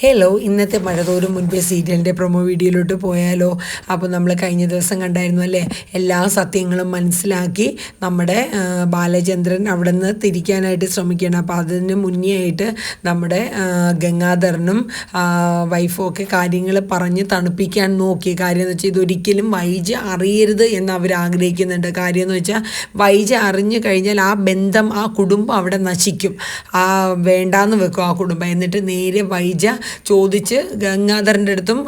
Hello ഇന്നത്തെ മഴതോരും മുൻപേ സീരിയലിന്റെ പ്രൊമോ വീഡിയോയിലോട്ട് പോയാലോ. അപ്പോൾ നമ്മൾ കഴിഞ്ഞ ദിവസം കണ്ടായിരുന്നു അല്ലേ? എല്ലാ സത്യങ്ങളും മനസ്സിലാക്കി നമ്മുടെ ബാലചന്ദ്രൻ അവിടെ നിന്ന് തിരിക്കാനായിട്ട് ശ്രമിക്കുകയാണ്. അപ്പോൾ അതിന് മുന്നേ ആയിട്ട് നമ്മുടെ ഗംഗാധരനും വൈഫും ഒക്കെ കാര്യങ്ങൾ പറഞ്ഞ് തണുപ്പിക്കാൻ നോക്കി കാര്യം എന്ന് വെച്ചാൽ ഇതൊരിക്കലും വൈജ് അറിയരുത് എന്ന് അവർ ആഗ്രഹിക്കുന്നുണ്ട്. കാര്യം എന്ന് വെച്ചാൽ വൈജ് അറിഞ്ഞു കഴിഞ്ഞാൽ ആ ബന്ധം ആ കുടുംബം അവിടെ നശിക്കും. ആ വേണ്ടാന്ന് വെക്കും ആ കുടുംബം. എന്നിട്ട് നേരെ വൈജ ചോദിച്ച് ഗംഗാധരന്റെ അടുത്തും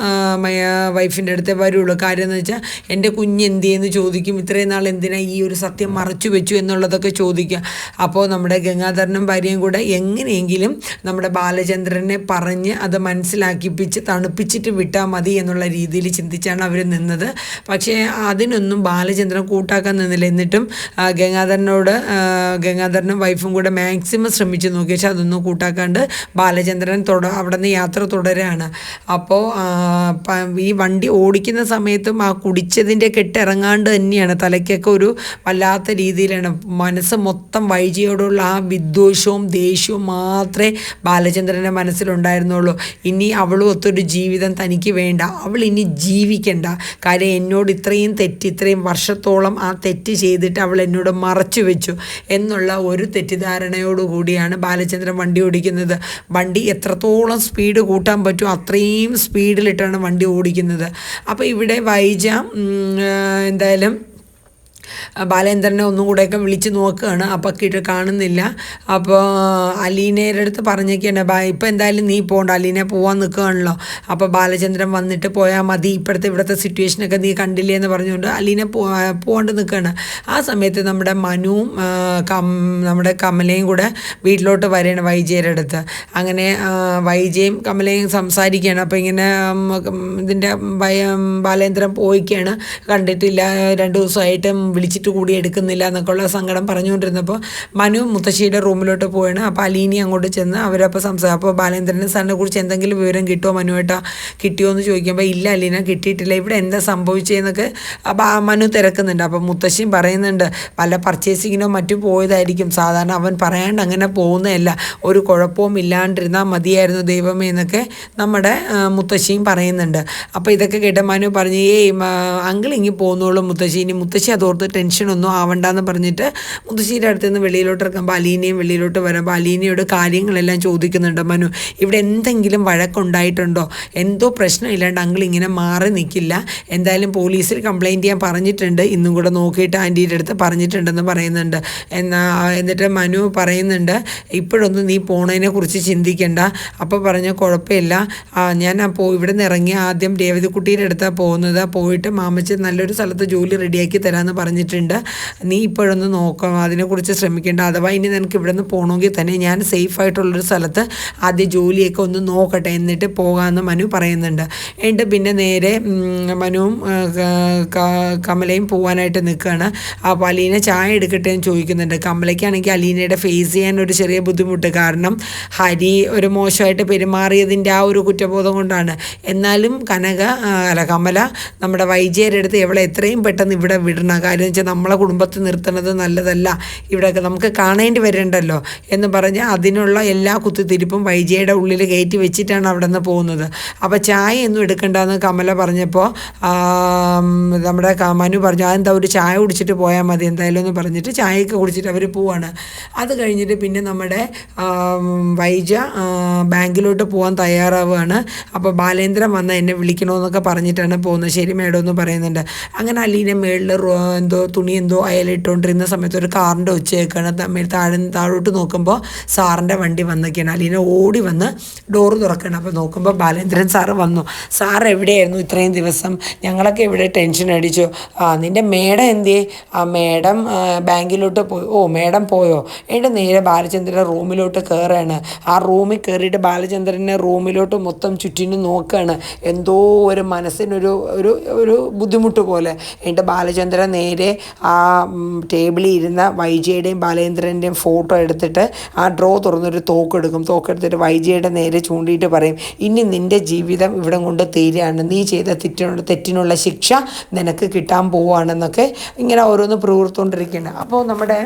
വൈഫിന്റെ അടുത്തേ വരുള്ളൂ. കാര്യം എന്ന് വെച്ചാൽ എന്റെ കുഞ്ഞ് എന്ത് ചെയ്യുന്ന ചോദിക്കും. ഇത്രയും നാൾ എന്തിനാ ഈ ഒരു സത്യം മറച്ചു വെച്ചു എന്നുള്ളതൊക്കെ ചോദിക്കുക. അപ്പോൾ നമ്മുടെ ഗംഗാധരനും ഭാര്യയും കൂടെ എങ്ങനെയെങ്കിലും നമ്മുടെ ബാലചന്ദ്രനെ പറഞ്ഞ് അത് മനസ്സിലാക്കിപ്പിച്ച് തണുപ്പിച്ചിട്ട് വിട്ടാൽ മതി എന്നുള്ള രീതിയിൽ ചിന്തിച്ചാണ് അവർ നിന്നത്. പക്ഷേ അതിനൊന്നും ബാലചന്ദ്രൻ കൂട്ടാക്കാൻ നിന്നില്ല. എന്നിട്ടും ഗംഗാധരനോട് ഗംഗാധരനും വൈഫും കൂടെ മാക്സിമം ശ്രമിച്ചു നോക്കി. പക്ഷെ അതൊന്നും കൂട്ടാക്കാണ്ട് ബാലചന്ദ്രൻ തുട അവിടെ നിന്ന് യാത്ര തുടരാണ്. അപ്പോൾ ഈ വണ്ടി ഓടിക്കുന്ന സമയത്തും ആ കുടിച്ചതിന്റെ കെട്ടിറങ്ങാണ്ട് തന്നെയാണ്. തലയ്ക്കൊക്കെ ഒരു വല്ലാത്ത രീതിയിലാണ്. മനസ്സ് മൊത്തം വൈജിയോടുള്ള ആ വിദ്വേഷവും ദേഷ്യവും മാത്രമേ ബാലചന്ദ്രന്റെ മനസ്സിലുണ്ടായിരുന്നുള്ളൂ. ഇനി അവളും ഒത്തൊരു ജീവിതം തനിക്ക് വേണ്ട. അവൾ ഇനി ജീവിക്കണ്ട. കാര്യം എന്നോട് ഇത്രയും തെറ്റ് ഇത്രയും വർഷത്തോളം ആ തെറ്റ് ചെയ്തിട്ട് അവൾ എന്നോട് മറച്ചു വെച്ചു എന്നുള്ള ഒരു തെറ്റിദ്ധാരണയോടുകൂടിയാണ് ബാലചന്ദ്രൻ വണ്ടി ഓടിക്കുന്നത്. വണ്ടി എത്രത്തോളം സ്പീഡ് കൂട്ടാൻ പറ്റുമോ? അത്രയും സ്പീഡിലിട്ടാണ് വണ്ടി ഓടിക്കുന്നത്. അപ്പോൾ ഇവിടെ വൈജ എന്തായാലും ബാലേന്ദ്രനെ ഒന്നും കൂടെയൊക്കെ വിളിച്ച് നോക്കുകയാണ്. അപ്പോൾ കിട്ട് കാണുന്നില്ല. അപ്പോൾ അലീനയുടെ അടുത്ത് പറഞ്ഞൊക്കെയാണ് ബാ ഇപ്പം എന്തായാലും നീ പോകണ്ട അലീന പോവാൻ നിൽക്കുകയാണല്ലോ. അപ്പോൾ ബാലചന്ദ്രൻ വന്നിട്ട് പോയാൽ മതി. ഇപ്പോഴത്തെ ഇവിടുത്തെ സിറ്റുവേഷനൊക്കെ നീ കണ്ടില്ലേ എന്ന് പറഞ്ഞുകൊണ്ട് അലീന പോകാണ്ട് നിൽക്കുകയാണ്. ആ സമയത്ത് നമ്മുടെ മനുവും കം നമ്മുടെ കമലയും കൂടെ വീട്ടിലോട്ട് വരികയാണ് വൈജയുടെ അടുത്ത്. അങ്ങനെ വൈജയും കമലയും സംസാരിക്കുകയാണ്. അപ്പോൾ ഇങ്ങനെ ഇതിന്റെ ബാലേന്ദ്രൻ പോയിക്കാണ്. കണ്ടിട്ടില്ല. രണ്ട് ദിവസമായിട്ടും വിളിച്ചിട്ട് കൂടി എടുക്കുന്നില്ല എന്നൊക്കെ ഉള്ള സങ്കടം പറഞ്ഞുകൊണ്ടിരുന്നപ്പോൾ മനു മുത്തശ്ശിയുടെ റൂമിലോട്ട് പോവാണ് അപ്പോൾ അലീനി അങ്ങോട്ട് ചെന്ന് അവരപ്പോൾ സംസാരം അപ്പോൾ ബാലേന്ദ്രന് സാറിനെ കുറിച്ച് എന്തെങ്കിലും വിവരം കിട്ടുമോ മനുവേട്ടാ? കിട്ടിയോ എന്ന് ചോദിക്കുമ്പോൾ ഇല്ല അലീന കിട്ടിയിട്ടില്ല. ഇവിടെ എന്താ സംഭവിച്ചതെന്നൊക്കെ മനു തിരക്കുന്നുണ്ട്. അപ്പോൾ മുത്തശ്ശി പറയുന്നുണ്ട് പല പർച്ചേസിങ്ങിനോ മറ്റും പോയതായിരിക്കും. സാധാരണ അവൻ പറയാണ്ട് അങ്ങനെ പോകുന്നതല്ല. ഒരു കുഴപ്പവും ഇല്ലാണ്ടിരുന്നാൽ മതിയായിരുന്നു ദൈവമേ എന്നൊക്കെ നമ്മുടെ മുത്തശ്ശിയും പറയുന്നുണ്ട്. അപ്പോൾ ഇതൊക്കെ കേട്ട മനു പറഞ്ഞു ഏയ് അങ്കിൾ ഇങ്ങി പോകുന്നുള്ളൂ മുത്തശ്ശി. ഇനി മുത്തശ്ശി അതോർത്ത് ടെൻഷനൊന്നും ആവണ്ടെന്ന് പറഞ്ഞിട്ട് മുത്തശ്ശീന്റെ അടുത്ത് നിന്ന് വെളിയിലോട്ട് ഇറക്കുമ്പോൾ അലീനയും വെളിയിലോട്ട് വരുമ്പോൾ അലീനയോട് കാര്യങ്ങളെല്ലാം ചോദിക്കുന്നുണ്ട്. മനു ഇവിടെ എന്തെങ്കിലും വഴക്കുണ്ടായിട്ടുണ്ടോ? എന്തോ പ്രശ്നമില്ലാണ്ട് അങ്കിൾ ഇങ്ങനെ മാറി നിൽക്കില്ല എന്തായാലും പോലീസിൽ കംപ്ലൈന്റ് ചെയ്യാൻ പറഞ്ഞിട്ടുണ്ട്. ഇന്നും കൂടെ നോക്കിയിട്ട് ആന്റീന്റെ അടുത്ത് പറഞ്ഞിട്ടുണ്ടെന്ന് പറയുന്നുണ്ട്. എന്നാ എന്നിട്ട് മനു പറയുന്നുണ്ട് ഇപ്പോഴൊന്നും നീ പോണതിനെ കുറിച്ച് ചിന്തിക്കണ്ട. അപ്പോൾ പറഞ്ഞ കുഴപ്പമില്ല. ഞാൻ അപ്പോൾ ഇവിടെ നിന്ന് ഇറങ്ങി ആദ്യം രേവതിക്കുട്ടിയുടെ അടുത്താണ് പോകുന്നത്. പോയിട്ട് മാമച്ചൻ നല്ലൊരു സ്ഥലത്ത് ജോലി റെഡിയാക്കി തരാമെന്ന് പറഞ്ഞിട്ടുണ്ട്. നീ ഇപ്പോഴൊന്ന് നോക്കണം. അതിനെക്കുറിച്ച് ശ്രമിക്കേണ്ട. അഥവാ ഇനി നിനക്ക് ഇവിടെ നിന്ന് പോകണമെങ്കിൽ തന്നെ ഞാൻ സേഫ് ആയിട്ടുള്ളൊരു സ്ഥലത്ത് ആദ്യ ജോലിയൊക്കെ ഒന്ന് നോക്കട്ടെ. എന്നിട്ട് പോകാമെന്ന് മനു പറയുന്നുണ്ട്. എന്നിട്ട് പിന്നെ നേരെ മനുവും കമലയും പോകാനായിട്ട് നിൽക്കുകയാണ്. അപ്പോൾ അലീന ചായ എടുക്കട്ടെ എന്ന് ചോദിക്കുന്നുണ്ട്. കമലയ്ക്കാണെങ്കിൽ അലീനയുടെ ഫേസ് ചെയ്യാൻ ഒരു ചെറിയ ബുദ്ധിമുട്ട്. കാരണം ഹരി ഒരു മോശമായിട്ട് പെരുമാറിയതിന്റെ ആ ഒരു കുറ്റബോധം കൊണ്ടാണ്. എന്നാലും കനക അല്ല കമല നമ്മുടെ വൈജയരുടെ അടുത്ത് എവിടെ എത്രയും പെട്ടെന്ന് ഇവിടെ വിടണം. കാര്യം വെച്ചാൽ നമ്മളെ കുടുംബത്തിൽ നിർത്തുന്നത് നല്ലതല്ല. ഇവിടെയൊക്കെ നമുക്ക് കാണേണ്ടി വരണ്ടല്ലോ എന്ന് പറഞ്ഞ് അതിനുള്ള എല്ലാ കുത്തിത്തിരിപ്പും വൈജയുടെ ഉള്ളിൽ കയറ്റി വെച്ചിട്ടാണ് അവിടെ നിന്ന് പോകുന്നത്. അപ്പോൾ ചായ ഒന്നും എടുക്കണ്ടെന്ന് കമല പറഞ്ഞപ്പോൾ നമ്മുടെ മനു പറഞ്ഞു അതെന്താ ഒരു ചായ കുടിച്ചിട്ട് പോയാൽ മതി എന്തായാലും എന്ന് പറഞ്ഞിട്ട് ചായയൊക്കെ കുടിച്ചിട്ട് അവർ പോവാണ്. അത് കഴിഞ്ഞിട്ട് പിന്നെ നമ്മുടെ വൈജ ബാങ്കിലോട്ട് പോകാൻ തയ്യാറാവുകയാണ് അപ്പോൾ ബാലേന്ദ്രൻ വന്ന് എന്നെ വിളിക്കണമെന്നൊക്കെ പറഞ്ഞിട്ടാണ് പോകുന്നത്. ശരി മേഡം എന്ന് പറയുന്നുണ്ട്. അങ്ങനെ അലീനെ മേളിൽ എന്തോ തുണി എന്തോ അയലിട്ടുകൊണ്ടിരുന്ന സമയത്ത് ഒരു കാറിന്റെ ഒച്ചയൊക്കെയാണ് തമ്മിൽ താഴെ താഴോട്ട് നോക്കുമ്പോൾ സാറിന്റെ വണ്ടി വന്നൊക്കെയാണ്. അലീന ഓടി വന്ന് ഡോറ് തുറക്കണം. അപ്പോൾ നോക്കുമ്പോൾ ബാലേന്ദ്രൻ സാറ് വന്നു. സാർ എവിടെയായിരുന്നു ഇത്രയും ദിവസം? ഞങ്ങളൊക്കെ ഇവിടെ ടെൻഷൻ അടിച്ചു. ആ നിന്റെ മേഡം എന്തേ ആ മേഡം ബാങ്കിലോട്ട് പോയി. ഓ മേഡം പോയോ? എന്നിട്ട് നേരെ ബാലചന്ദ്രൻ റൂമിലോട്ട് കയറുകയാണ് ആ റൂമിൽ കയറിയിട്ട് ബാലചന്ദ്രനെ റൂമിലോട്ട് മൊത്തം ചുറ്റിനും നോക്കുകയാണ് എന്തോ ഒരു മനസ്സിനൊരു ഒരു ഒരു ബുദ്ധിമുട്ട് പോലെ. എന്നിട്ട് ബാലചന്ദ്രൻ നേരെ നേരെ ആ ടേബിളിൽ ഇരുന്ന വൈജയുടെയും ബാലേന്ദ്രന്റെയും ഫോട്ടോ എടുത്തിട്ട് ആ ഡ്രോ തുറന്നൊരു തോക്കെടുക്കും തോക്കെടുത്തിട്ട് വൈജയുടെ നേരെ ചൂണ്ടിയിട്ട് പറയും ഇനി നിന്റെ ജീവിതം ഇവിടെ കൊണ്ട് തീരുകയാണ് നീ ചെയ്ത തെറ്റിനുള്ള തെറ്റിനുള്ള ശിക്ഷ നിനക്ക് കിട്ടാൻ പോവുകയാണെന്നൊക്കെ ഇങ്ങനെ ഓരോന്ന് പ്രവർത്തുകൊണ്ടിരിക്കുകയാണ് അപ്പോൾ നമ്മുടെ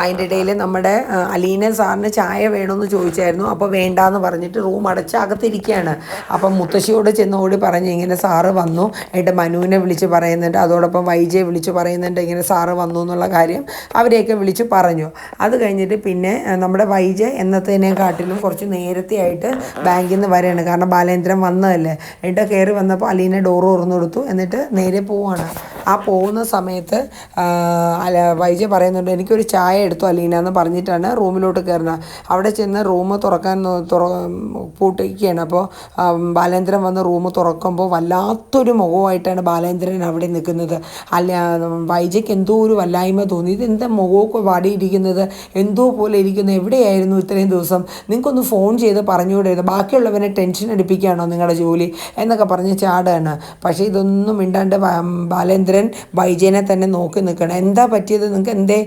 അതിന്റെ ഇടയിൽ നമ്മുടെ അലീന സാറിന് ചായ വേണമെന്ന് ചോദിച്ചായിരുന്നു. അപ്പോൾ വേണ്ടാന്ന് പറഞ്ഞിട്ട് റൂം അടച്ച് അകത്തിരിക്കുകയാണ് അപ്പം മുത്തശ്ശിയോട് ചെന്നോടി പറഞ്ഞ് ഇങ്ങനെ സാറ് വന്നു. എന്നിട്ട് മനുവിനെ വിളിച്ച് പറയുന്നുണ്ട്. അതോടൊപ്പം വൈജയെ വിളിച്ച് പറയുന്നുണ്ട് ഇങ്ങനെ സാറ് വന്നു എന്നുള്ള കാര്യം അവരെയൊക്കെ വിളിച്ച് പറഞ്ഞു. അത് കഴിഞ്ഞിട്ട് പിന്നെ നമ്മുടെ വൈജ എന്നത്തേനെക്കാട്ടിലും കുറച്ച് നേരത്തെ ആയിട്ട് ബാങ്കിൽ നിന്ന് വരികയാണ്. കാരണം ബാലേന്ദ്രൻ വന്നതല്ലേ. എന്നിട്ട് കയറി വന്നപ്പോൾ അലീനെ ഡോറ് തുറന്നു കൊടുത്തു. എന്നിട്ട് നേരെ പോവാണ്. ആ പോകുന്ന സമയത്ത് അല്ല വൈജ പറയുന്നുണ്ട് എനിക്കൊരു ചായ എടുത്തു അലീന എന്ന് പറഞ്ഞിട്ടാണ് റൂമിലോട്ട് കയറുന്നത്. അവിടെ ചെന്ന് റൂം തുറക്കാൻ തുറ പൂട്ടിക്കുകയാണ് അപ്പോൾ ബാലേന്ദ്രൻ വന്ന് റൂം തുറക്കുമ്പോൾ വല്ലാത്തൊരു മുഖമായിട്ടാണ് ബാലേന്ദ്രൻ അവിടെ നിൽക്കുന്നത്. അല്ല വൈജയ്ക്ക് എന്തോ ഒരു വല്ലായ്മ തോന്നി. ഇത് എന്താ മുഖമൊക്കെ വാടിയിരിക്കുന്നത്? എന്തോ പോലെ ഇരിക്കുന്നു. എവിടെയായിരുന്നു ഇത്രയും ദിവസം? നിങ്ങൾക്കൊന്ന് ഫോൺ ചെയ്ത് പറഞ്ഞുകൂടായിരുന്നു. ബാക്കിയുള്ളവനെ ടെൻഷൻ അടിപ്പിക്കുകയാണോ നിങ്ങളുടെ ജോലി? എന്നൊക്കെ പറഞ്ഞ് ചാടാണ്. പക്ഷേ ഇതൊന്നും മിണ്ടാണ്ട് ബാലേന്ദ്രൻ വൈജയനെ തന്നെ നോക്കി നിൽക്കണം. എന്താ പറ്റിയത്? നിങ്ങൾക്ക് എന്തേ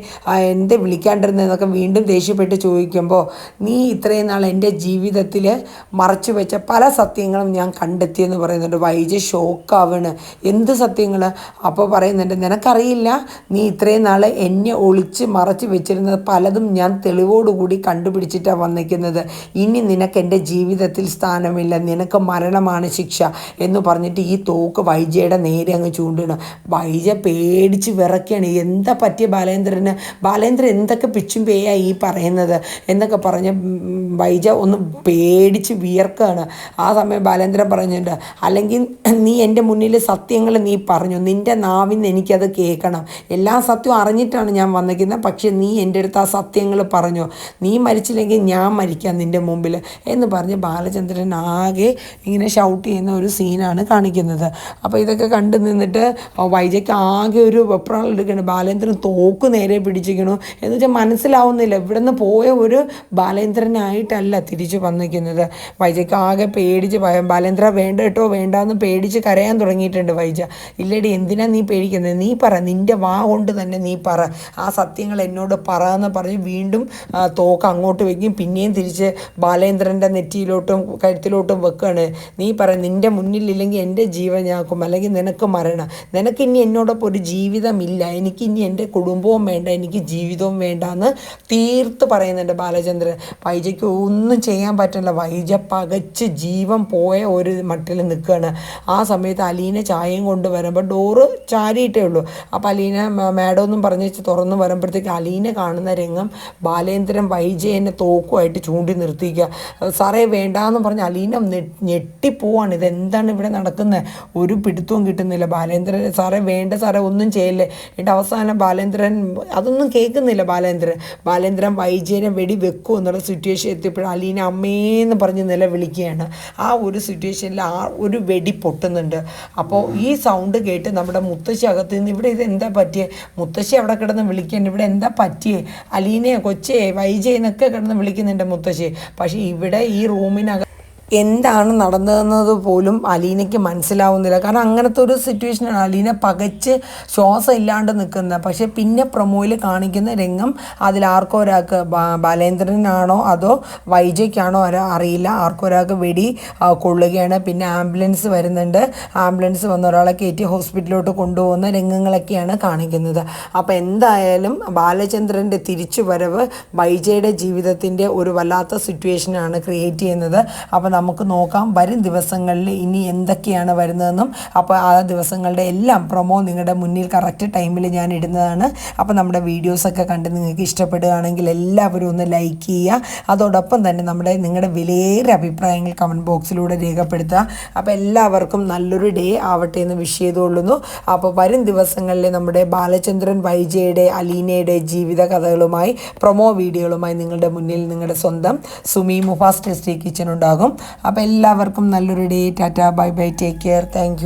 എന്തേ വിളിക്കാണ്ടിരുന്നതെന്നൊക്കെ വീണ്ടും ദേഷ്യപ്പെട്ട് ചോദിക്കുമ്പോൾ നീ ഇത്രയും നാൾ എന്റെ ജീവിതത്തിൽ മറച്ചു വെച്ച പല സത്യങ്ങളും ഞാൻ കണ്ടെത്തിയെന്ന് പറയുന്നുണ്ട്. വൈജയ് ഷോക്കാവാണ്. എന്ത് സത്യങ്ങൾ അപ്പോൾ പറയുന്നുണ്ട് നിനക്കറിയില്ല നീ ഇത്രയും നാൾ എന്നെ ഒളിച്ച് മറച്ച് വെച്ചിരുന്നത് പലതും ഞാൻ തെളിവോടുകൂടി കണ്ടുപിടിച്ചിട്ടാണ് വന്നിരിക്കുന്നത്. ഇനി നിനക്ക് എന്റെ ജീവിതത്തിൽ സ്ഥാനമില്ല. നിനക്ക് മരണമാണ് ശിക്ഷ. എന്ന് പറഞ്ഞിട്ട് ഈ തോക്ക് വൈജയുടെ നേരെ അങ്ങ് ചൂണ്ടണം വൈജ പേടിച്ച് വിറയ്ക്കുകയാണ് എന്താ പറ്റിയ ബാലേന്ദ്രന്? ബാലേന്ദ്രൻ എന്തൊക്കെ പിച്ചും പേയായി ഈ പറയുന്നത് എന്നൊക്കെ പറഞ്ഞ് വൈജ ഒന്ന് പേടിച്ച് വിയർക്കുകയാണ് ആ സമയം ബാലേന്ദ്രൻ പറഞ്ഞിട്ടുണ്ട് അല്ലെങ്കിൽ നീ എന്റെ മുന്നിൽ സത്യങ്ങൾ നീ പറഞ്ഞു. നിന്റെ നാവിൽ നിന്ന് എനിക്കത് കേൾക്കണം. എല്ലാ സത്യവും അറിഞ്ഞിട്ടാണ് ഞാൻ വന്നിരിക്കുന്നത്. പക്ഷേ നീ എന്റെ അടുത്ത് ആ സത്യങ്ങൾ പറഞ്ഞു. നീ മരിച്ചില്ലെങ്കിൽ ഞാൻ മരിക്കാം നിന്റെ മുമ്പിൽ. എന്ന് പറഞ്ഞ് ബാലചന്ദ്രൻ ആകെ ഇങ്ങനെ ഷൗട്ട് ചെയ്യുന്ന ഒരു സീനാണ് കാണിക്കുന്നത്. അപ്പോൾ ഇതൊക്കെ കണ്ടു നിന്നിട്ട് വൈജയ്ക്ക് ആകെ ഒരു വെപ്രാളം എടുക്കണം. ബാലേന്ദ്രൻ തോക്ക് നേരെ പിടിച്ചിരിക്കണു. എന്ന് വെച്ചാൽ മനസ്സിലാവുന്നില്ല. ഇവിടെ നിന്ന് പോയ ഒരു ബാലേന്ദ്രനായിട്ടല്ല തിരിച്ചു വന്നിരിക്കുന്നത്. വൈജയ്ക്ക് ആകെ പേടിച്ച് ബാലേന്ദ്ര വേണ്ട കേട്ടോ വേണ്ടെന്ന് പേടിച്ച് കരയാൻ തുടങ്ങിയിട്ടുണ്ട് വൈജ. ഇല്ലടി എന്തിനാ നീ പേടിക്കുന്നത് നീ പറ. നിന്റെ വാ കൊണ്ട് തന്നെ നീ പറ. ആ സത്യങ്ങൾ എന്നോട് പറ എന്ന് പറഞ്ഞ് വീണ്ടും തോക്ക് അങ്ങോട്ട് വയ്ക്കും പിന്നെയും തിരിച്ച് ബാലേന്ദ്രന്റെ നെറ്റിയിലോട്ടും കഴുത്തിലോട്ടും വെക്കുകയാണ്. നീ പറ. നിന്റെ മുന്നിലില്ലെങ്കിൽ എന്റെ ജീവൻ ഞാക്കും. അല്ലെങ്കിൽ നിനക്ക് മരണം. നിനക്കിനി എന്നോടൊപ്പം ഒരു ജീവിതമില്ല. എനിക്ക് ഇനി എന്റെ കുടുംബവും വേണ്ട എനിക്ക് ജീവിതവും വേണ്ട എന്ന് തീർത്ത് പറയുന്നുണ്ട് ബാലചന്ദ്രൻ. വൈജയ്ക്ക് ഒന്നും ചെയ്യാൻ പറ്റില്ല. വൈജ പകച്ച് ജീവൻ പോയ ഒരു മട്ടിൽ നിൽക്കുകയാണ്. ആ സമയത്ത് അലീന ചായയും കൊണ്ട് വരുമ്പോൾ ഡോറ് ചാരിയിട്ടേ ഉള്ളൂ. അപ്പോൾ അലീന മാഡം ഒന്നും പറഞ്ഞ് തുറന്ന് വരുമ്പോഴത്തേക്ക് അലീന കാണുന്ന രംഗം ബാലേന്ദ്രൻ വൈജയനെ തോക്കുമായിട്ട് ചൂണ്ടി നിർത്തിക്കുക. സാറേ വേണ്ടാന്ന് പറഞ്ഞ് അലീന ഞെട്ടിപ്പോവാണ് ഇതെന്താണ് ഇവിടെ നടക്കുന്നത് ഒരു പിടുത്തവും കിട്ടുന്നില്ല. ബാലേന്ദ്രൻ സാറേ വേണ്ട സാറേ ഒന്നും ചെയ്യല്ലേ. എന്നിട്ട് അവസാനം ബാലേന്ദ്രൻ അതൊന്നും കേൾക്കുന്നില്ല ബാലേന്ദ്രൻ. ബാലേന്ദ്രൻ വൈജയനെ വെടി വെക്കും എന്നുള്ള സിറ്റുവേഷൻ എത്തിയപ്പോഴും അലീന അമ്മേന്ന് പറഞ്ഞ് നിലവിളിക്കുകയാണ്. ആ ഒരു സിറ്റുവേഷനിൽ ആ ഒരു വെടി പൊട്ടുന്നുണ്ട്. അപ്പോൾ ഈ സൗണ്ട് കേട്ട് നമ്മുടെ മുത്തശ്ശി അകത്ത് നിന്ന് ഇവിടെ ഇത് എന്താ പറ്റിയേ? മുത്തശ്ശി അവിടെ കിടന്ന് വിളിക്കുന്നുണ്ട് ഇവിടെ എന്താ പറ്റിയേ? അലീനയെ കൊച്ചേ വൈജയെന്നൊക്കെ കിടന്ന് വിളിക്കുന്നുണ്ട് മുത്തശ്ശി. പക്ഷേ ഇവിടെ ഈ റൂമിനകം എന്താണ് നടന്നതെന്നത് പോലും അലീനയ്ക്ക് മനസ്സിലാവുന്നില്ല. കാരണം അങ്ങനത്തെ ഒരു സിറ്റുവേഷനാണ് അലീന പകച്ച് ശ്വാസം ഇല്ലാണ്ട് നിൽക്കുന്നത്. പക്ഷേ പിന്നെ പ്രൊമോയിൽ കാണിക്കുന്ന രംഗം അതിൽ ആർക്കോ ഒരാൾക്ക് ബാലേന്ദ്രനാണോ അതോ വൈജയ്ക്കാണോ അറിയില്ല. ആർക്കോ ഒരാൾക്ക് വെടി കൊള്ളുകയാണ്. പിന്നെ ആംബുലൻസ് വരുന്നുണ്ട്. ആംബുലൻസ് വന്ന ഒരാളെ കയറ്റി ഹോസ്പിറ്റലിലോട്ട് കൊണ്ടുപോകുന്ന രംഗങ്ങളൊക്കെയാണ് കാണിക്കുന്നത്. അപ്പോൾ എന്തായാലും ബാലചന്ദ്രന്റെ തിരിച്ചുവരവ് വൈജയുടെ ജീവിതത്തിന്റെ ഒരു വല്ലാത്ത സിറ്റുവേഷനാണ് ക്രിയേറ്റ് ചെയ്യുന്നത്. അപ്പോൾ നമുക്ക് നോക്കാം. വരും ദിവസങ്ങളിൽ ഇനി എന്തൊക്കെയാണ് വരുന്നതെന്നും അപ്പോൾ ആ ദിവസങ്ങളുടെ എല്ലാം പ്രൊമോ നിങ്ങളുടെ മുന്നിൽ കറക്റ്റ് ടൈമിൽ ഞാൻ ഇടുന്നതാണ്. അപ്പോൾ നമ്മുടെ വീഡിയോസൊക്കെ കണ്ട് നിങ്ങൾക്ക് ഇഷ്ടപ്പെടുകയാണെങ്കിൽ എല്ലാവരും ഒന്ന് ലൈക്ക് ചെയ്യുക. അതോടൊപ്പം തന്നെ നമ്മുടെ നിങ്ങളുടെ വിലയേറെ അഭിപ്രായങ്ങൾ കമന്റ് ബോക്സിലൂടെ രേഖപ്പെടുത്തുക. അപ്പോൾ എല്ലാവർക്കും നല്ലൊരു ഡേ ആവട്ടെ എന്ന് വിഷ് ചെയ്തുകൊള്ളുന്നു. അപ്പോൾ വരും ദിവസങ്ങളിൽ നമ്മുടെ ബാലചന്ദ്രൻ വൈജയുടെ അലീനയുടെ ജീവിത കഥകളുമായി പ്രൊമോ വീഡിയോകളുമായി നിങ്ങളുടെ മുന്നിൽ നിങ്ങളുടെ സ്വന്തം സുമി മുഫാസ് ടെസ്റ്റി കിച്ചൻ ഉണ്ടാകും. അപ്പോൾ എല്ലാവർക്കും നല്ലൊരു day tata bye bye take care thank